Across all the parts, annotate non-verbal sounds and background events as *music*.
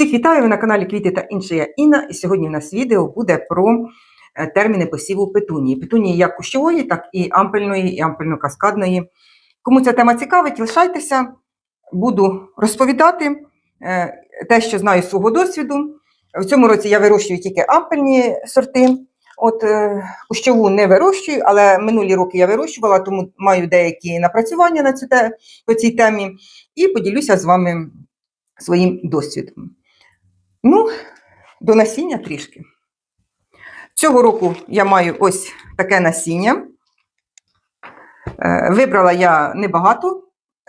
Всіх вітаю ви на каналі Квіти та інше я Інна. І сьогодні у нас відео буде про е, терміни посіву петунії. Петунії як кущової, так і ампельної, і ампельно-каскадної. Кому ця тема цікавить, лишайтеся. Буду розповідати е, те, що знаю з свого досвіду. В цьому році я вирощую тільки ампельні сорти. От е, кущову не вирощую, але минулі роки я вирощувала, тому маю деякі напрацювання на цю те, по цій темі і поділюся з вами своїм досвідом. Ну, до насіння трішки. Цього року я маю ось таке насіння. Е, Вибрала я небагато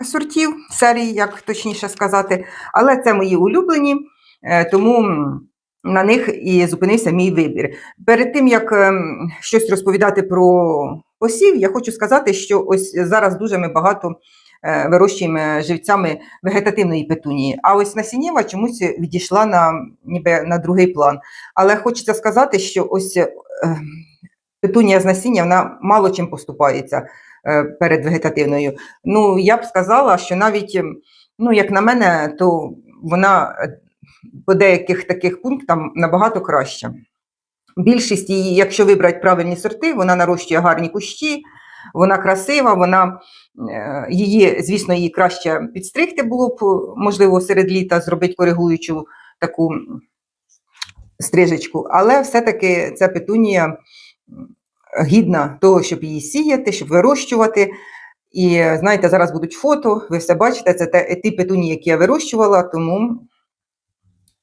сортів серії, як точніше сказати, але це мої улюблені, е, тому на них і зупинився мій вибір. Перед тим, як ем, щось розповідати про посів, я хочу сказати, що ось зараз дуже ми багато вирощуємо живцями вегетативної петунії. А ось насіннєва чомусь відійшла на, ніби на другий план. Але хочеться сказати, що ось е, петунія з насіння вона мало чим поступається е, перед вегетативною. Ну, я б сказала, що навіть, ну, як на мене, то вона е, по деяких таких пунктах набагато краща. Більшість її, якщо вибрати правильні сорти, вона нарощує гарні кущі, вона красива, вона е, її, звісно, її краще підстригти було б, можливо, серед літа зробити коригуючу таку стрижечку, але все-таки ця петунія гідна того, щоб її сіяти, щоб вирощувати. І знаєте, зараз будуть фото, ви все бачите, це те, ті петунії, які я вирощувала, тому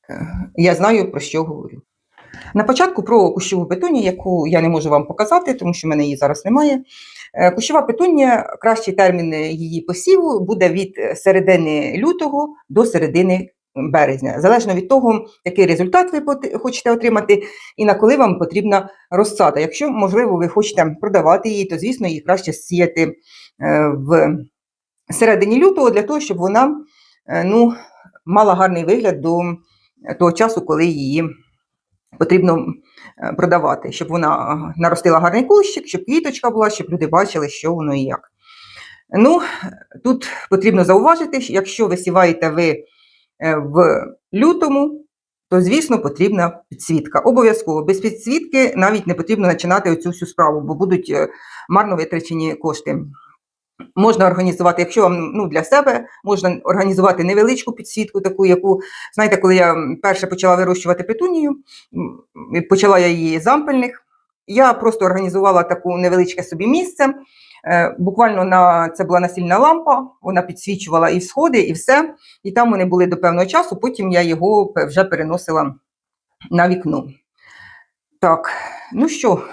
е, я знаю, про що говорю. На початку про кущову петунію, яку я не можу вам показати, тому що в мене її зараз немає. Е, Кущова петунія, кращий термін її посіву буде від середини лютого до середини березня, залежно від того, який результат ви хочете отримати і на коли вам потрібна розсада. Якщо, можливо, ви хочете продавати її, то, звісно, її краще сіяти е, в середині лютого для того, щоб вона е, ну, мала гарний вигляд до того часу, коли її потрібно е, продавати, щоб вона е, наростила гарний кущик, щоб квіточка була, щоб люди бачили, що воно і як. Ну, тут потрібно зауважити, що якщо висіваєте ви е, в лютому, то, звісно, потрібна підсвітка. Обов'язково. Без підсвітки навіть не потрібно починати оцю всю справу, бо будуть марно витрачені кошти. Можна організувати, якщо вам ну, для себе можна організувати невеличку підсвітку, таку, яку, знаєте, коли я перше почала вирощувати петунію, почала я її з ампельних, я просто організувала таку невеличке собі місце. Е, Буквально на це була насільна лампа, вона підсвічувала і сходи, і все. І там вони були до певного часу. Потім я його вже переносила на вікно. Так, ну що,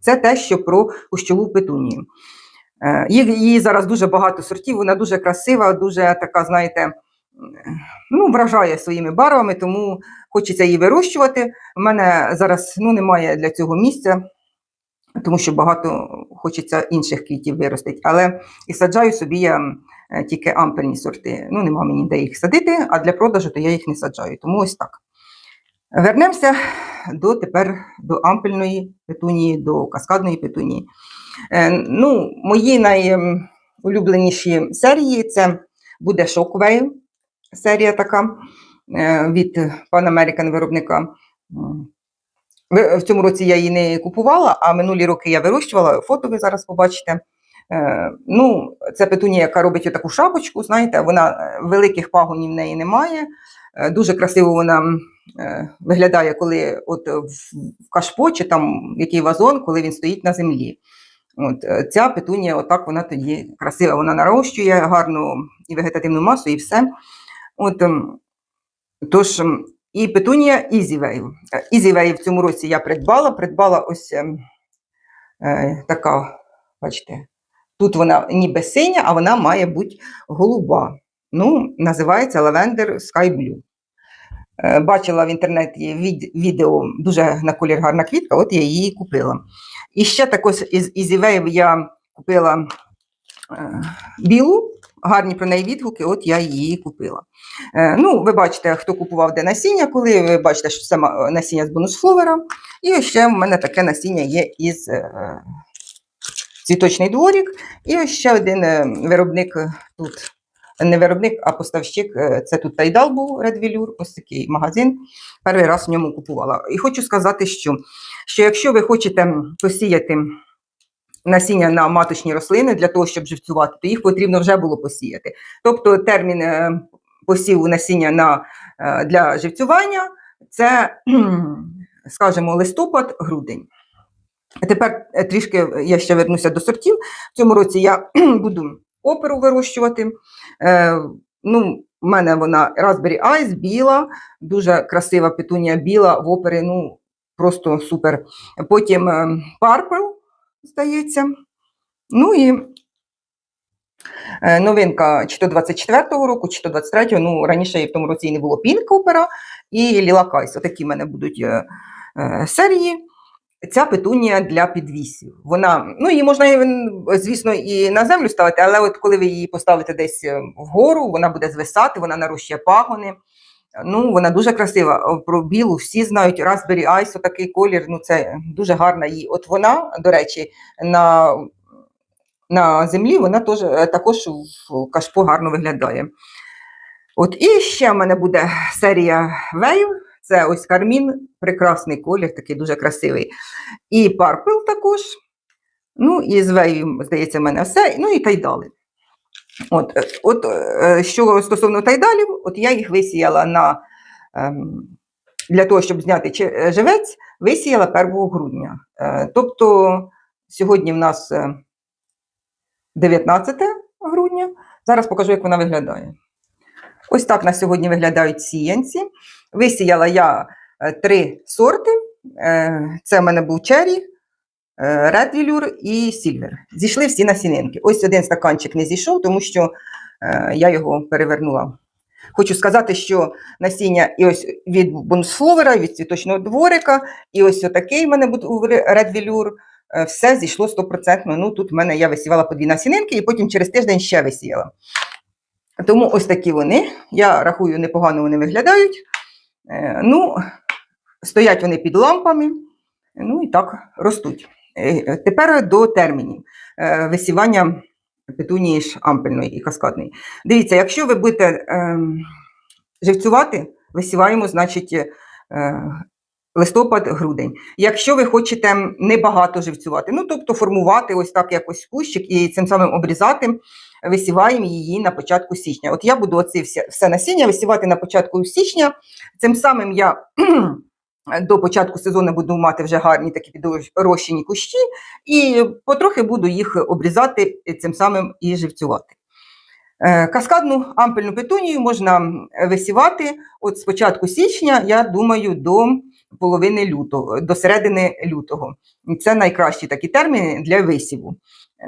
це те, що про кущову петунію. Е, Її, зараз дуже багато сортів, вона дуже красива, дуже така, знаєте, ну, вражає своїми барвами, тому хочеться її вирощувати. У мене зараз ну, немає для цього місця, тому що багато хочеться інших квітів виростити. Але і саджаю собі я е, тільки ампельні сорти. Ну, нема мені де їх садити, а для продажу то я їх не саджаю. Тому ось так. Вернемося до тепер до ампельної петунії, до каскадної петунії. Е, ну, мої найулюбленіші серії це буде Shockwave, серія така е, від Pan American виробника. В цьому році я її не купувала, а минулі роки я вирощувала. Фото ви зараз побачите. Е, Ну, це петунія, яка робить таку шапочку, знаєте, вона великих пагонів в неї немає. Дуже красиво вона виглядає, коли от в в кашпо чи там який вазон, коли він стоїть на землі. От, е, ця петунія, отак вона тоді красива, вона нарощує гарну і вегетативну масу, і все. От, ем, тож, ем, і петунія. Е, Easy Wave в цьому році я придбала. Придбала ось ем, е, така, бачите, тут вона ніби синя, а вона має бути голуба. Ну, називається Lavender Sky Blue. Е, Бачила в інтернеті від, відео, дуже на колір гарна квітка, от я її купила. І ще також із Easy Wave я купила е, білу, гарні про неї відгуки, от я її купила. Е, ну, ви бачите, хто купував де насіння, коли ви бачите, що це насіння з бонусфловера. І ще в мене таке насіння є із е, цвіточний дворік. І ще один е, виробник тут не виробник, а поставщик. Е, Це тут Тайдал був Velour, ось такий магазин. Перший раз в ньому купувала. І хочу сказати, що, що якщо ви хочете посіяти насіння на маточні рослини для того, щоб живцювати, то їх потрібно вже було посіяти. Тобто термін е, посіву насіння на, е, для живцювання це, скажімо, листопад-грудень. Тепер трішки я ще вернуся до сортів. В цьому році я буду оперу вирощувати. Е, ну, в мене вона Raspberry Ice, біла, дуже красива петунія біла в опері, ну просто супер. Потім е, Purple, здається. Ну і е, новинка чи то 24-го року, чи то 23-го, ну раніше в тому році не було Pink опера і Ліла Кайс. Отакі в мене будуть е, е, серії. Ця петунія для підвісів. Вона, ну її можна, звісно, і на землю ставити, але от коли ви її поставите десь е, вгору, вона буде звисати, вона нарощує пагони. Ну, вона дуже красива. Про білу всі знають Raspberry Ice, такий колір. Ну, це дуже гарна її. От вона, до речі, на, на землі вона теж, е, також в кашпо гарно виглядає. От і ще в мене буде серія Wave. Це ось кармін, прекрасний колір, такий дуже красивий. І Purple також. Ну, і з здається, в мене все. Ну і тайдали. От, е, от е, що стосовно тайдалів, от я їх висіяла на, ем, для того, щоб зняти е, живець, висіяла 1 грудня. Тобто сьогодні в нас е, 19 грудня. Зараз покажу, як вона виглядає. Ось так на сьогодні виглядають сіянці. Висіяла я е, три сорти. Е, Це в мене був черрі, е, Velour і Silver. Зійшли всі насінинки. Ось один стаканчик не зійшов, тому що я його перевернула. Хочу сказати, що насіння і ось від бонусфловера, від цвіточного дворика, і ось отакий в мене був е, все зійшло 100%. Ну, тут в мене я висівала по дві насінинки і потім через тиждень ще висіяла. Тому ось такі вони. Я рахую, непогано вони виглядають. Е, Ну, стоять вони під лампами, ну і так ростуть. Е, Тепер до термінів е, висівання петунії ж ампельної і каскадної. Дивіться, якщо ви будете ем, живцювати, висіваємо, значить, е, листопад-грудень. Якщо ви хочете небагато живцювати, ну тобто формувати ось так якось кущик і цим самим обрізати, висіваємо її на початку січня. От я буду оце все, все насіння висівати на початку січня. Цим самим я *clears throat* до початку сезону буду мати вже гарні такі підрощені кущі, і потрохи буду їх обрізати цим самим і живцювати. Е, Каскадну ампельну петунію можна висівати от з початку січня, я думаю, до половини лютого, до середини лютого. Це найкращі такі терміни для висіву.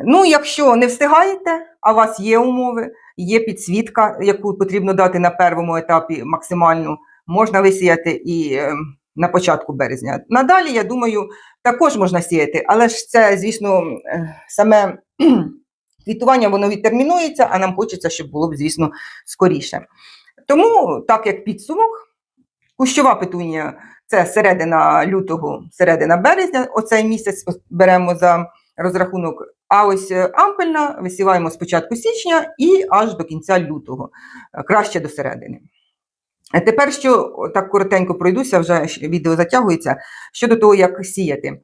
Ну, якщо не встигаєте, а у вас є умови, є підсвітка, яку потрібно дати на першому етапі максимальну, можна висіяти і е, на початку березня. Надалі, я думаю, також можна сіяти, але ж це, звісно, е, саме *clears throat* квітування воно відтермінується, а нам хочеться, щоб було б, звісно, скоріше. Тому, так як підсумок, кущова петунія це середина лютого, середина березня, оцей місяць беремо за розрахунок. А ось е, ампельна висіваємо з початку січня і аж до кінця лютого, е, краще до середини. Е, Тепер що так коротенько пройдуся, вже відео затягується щодо того, як сіяти.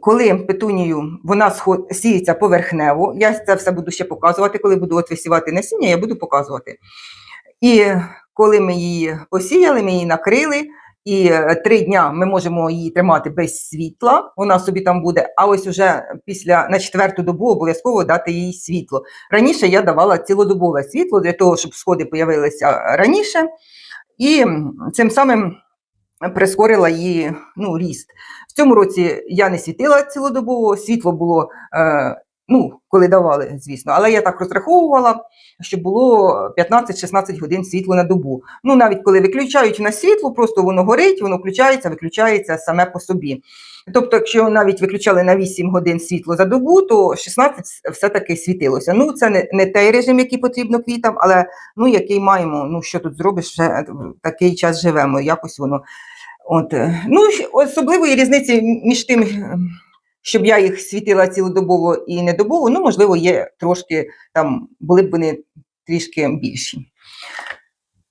Коли петунію вона сіється поверхнево, я це все буду ще показувати, коли буду от висівати насіння, я буду показувати. І коли ми її посіяли, ми її накрили, і е, три дня ми можемо її тримати без світла, вона собі там буде. А ось уже після на четверту добу обов'язково дати їй світло. Раніше я давала цілодобове світло для того, щоб сходи появилися раніше, і цим самим прискорила її ну, ріст. В цьому році я не світила цілодобово, світло було. Е, Ну, коли давали, звісно, але я так розраховувала, що було 15-16 годин світло на добу. Ну, навіть коли виключають на світло, просто воно горить, воно включається, виключається саме по собі. Тобто, якщо навіть виключали на 8 годин світло за добу, то 16 все-таки світилося. Ну, це не, не той режим, який потрібно квітам, але ну, який маємо, ну що тут зробиш, вже такий час живемо, якось воно. От. е, Ну, особливої різниці між тим, е, щоб я їх світила цілодобово і недобово, ну, можливо, є трошки там, були б вони трішки більші.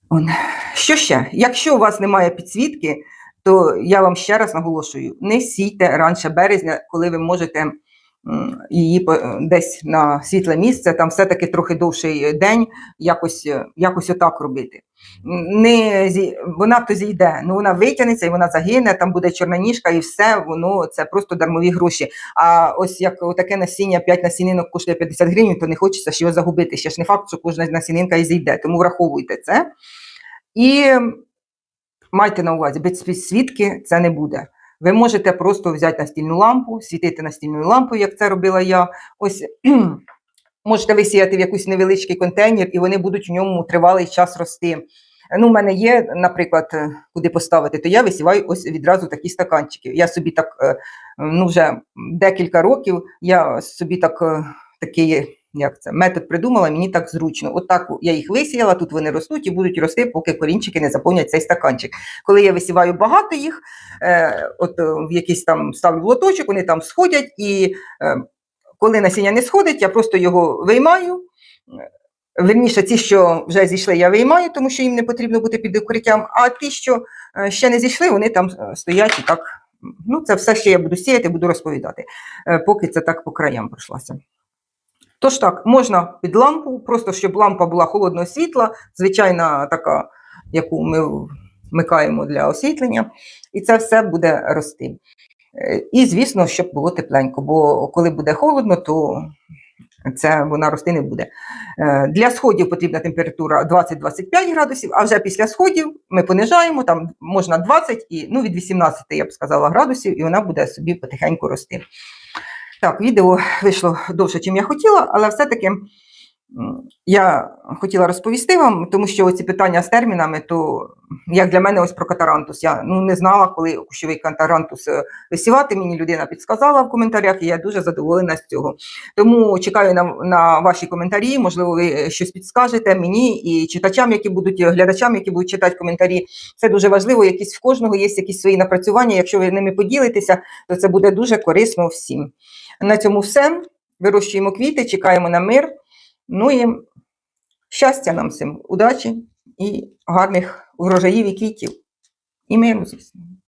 Он. Що ще? Якщо у вас немає підсвітки, то я вам ще раз наголошую: не сійте раніше березня, коли ви можете її десь на світле місце, там все-таки трохи довший день, якось, якось отак робити. Не. Вона то зійде, ну вона витягнеться і вона загине, там буде чорна ніжка і все, воно це просто дармові гроші. А ось як таке насіння, 5 насінинок коштує 50 гривень, то не хочеться ж його загубити. Ще ж не факт, що кожна насінинка і зійде, тому враховуйте це. І майте на увазі, без підсвітки це не буде. Ви можете просто взяти настільну лампу, світити настільною лампою, як це робила я. Ось можете висіяти в якийсь невеличкий контейнер, і вони будуть в ньому тривалий час рости. Ну, у мене є, наприклад, е, куди поставити, то я висіваю ось відразу такі стаканчики. Я собі так, е, ну вже декілька років, я собі так е, такий як це, метод придумала, мені так зручно. От я їх висіяла, тут вони ростуть і будуть рости, поки корінчики не заповнять цей стаканчик. Коли я висіваю багато їх, от в якийсь там ставлю лоточок, вони там сходять, і коли насіння не сходить, я просто його виймаю. Верніше, ті, що вже зійшли, я виймаю, тому що їм не потрібно бути під укриттям, а ті, що е, ще не зійшли, вони там е, стоять і так. Ну, це все, що я буду сіяти, буду розповідати, е, поки це так по краям пройшлося. Тож так, можна під лампу, просто щоб лампа була холодного світла, звичайна така, яку ми вмикаємо для освітлення, і це все буде рости. І, звісно, щоб було тепленько, бо коли буде холодно, то це вона рости не буде. Е, Для сходів потрібна температура 20-25 градусів, а вже після сходів ми понижаємо, там можна 20 і ну, від 18, я б сказала, градусів, і вона буде собі потихеньку рости. Так, відео вийшло довше, ніж я хотіла, але все-таки я хотіла розповісти вам, тому що ці питання з термінами, то як для мене ось про катарантус. Я ну, не знала, коли кущовий катарантус е, висівати. Мені людина підсказала в коментарях, і я дуже задоволена з цього. Тому чекаю на, на ваші коментарі. Можливо, ви е, щось підскажете мені і читачам, які будуть глядачам, які будуть читати коментарі. Це дуже важливо. Якісь в кожного є якісь свої напрацювання. Якщо ви ними поділитеся, то це буде дуже корисно всім. На цьому все. Вирощуємо квіти, чекаємо на мир. Ну і щастя нам всім, удачі і гарних врожаїв і квітів. І миру, звісно.